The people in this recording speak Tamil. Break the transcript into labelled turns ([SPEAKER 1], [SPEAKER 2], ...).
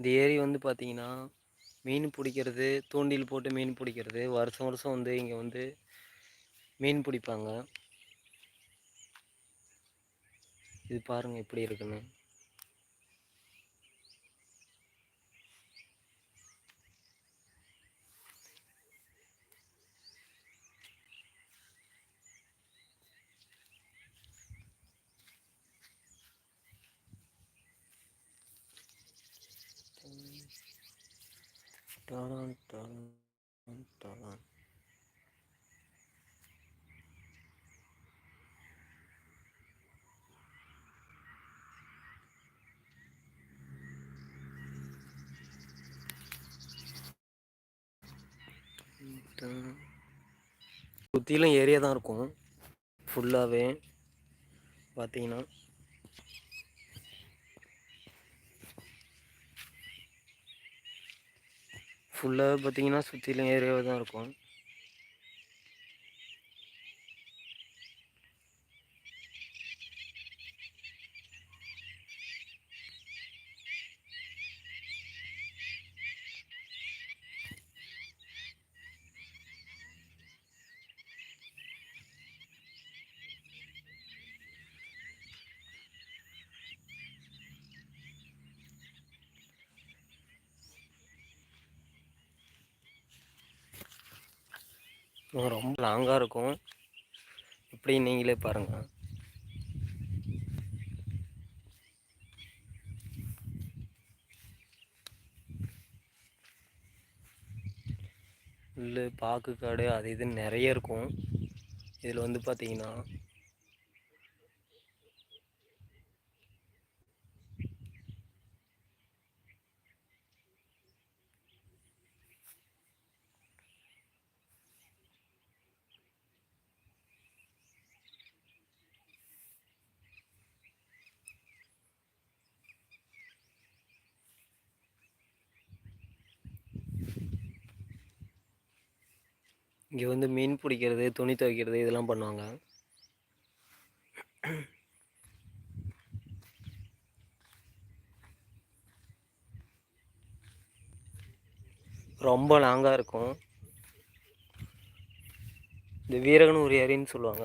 [SPEAKER 1] இந்த ஏரி வந்து பார்த்தீங்கன்னா மீன் பிடிக்கிறது தூண்டில் போட்டு மீன் பிடிக்கிறது வருஷம் வருஷம் வந்து இங்கே வந்து மீன் பிடிப்பாங்க. இது பாருங்கள் எப்படி இருக்குன்னு. டாடான் டாடான் டாடான் சுற்றிலும் ஏரியா தான் இருக்கும் ஃபுல்லாகவே பார்த்தீங்கன்னா ஃபுல்லாக பார்த்தீங்கன்னா சுற்றிலும் ஏரியாவாக தான் இருக்கும். ரொம்ப லாங்காக இருக்கும். இப்படி நீங்களே பாருங்கள் புல் பாக்கு காடு அது இது நிறைய இருக்கும். இதில் வந்து பார்த்தீங்கன்னா இங்கே வந்து மீன் பிடிக்கிறது துணி துவைக்கிறது இதெல்லாம் பண்ணுவாங்க. ரொம்ப லாங்காக இருக்கும். இந்த வீரகனூர் ஏரின்னு சொல்லுவாங்க.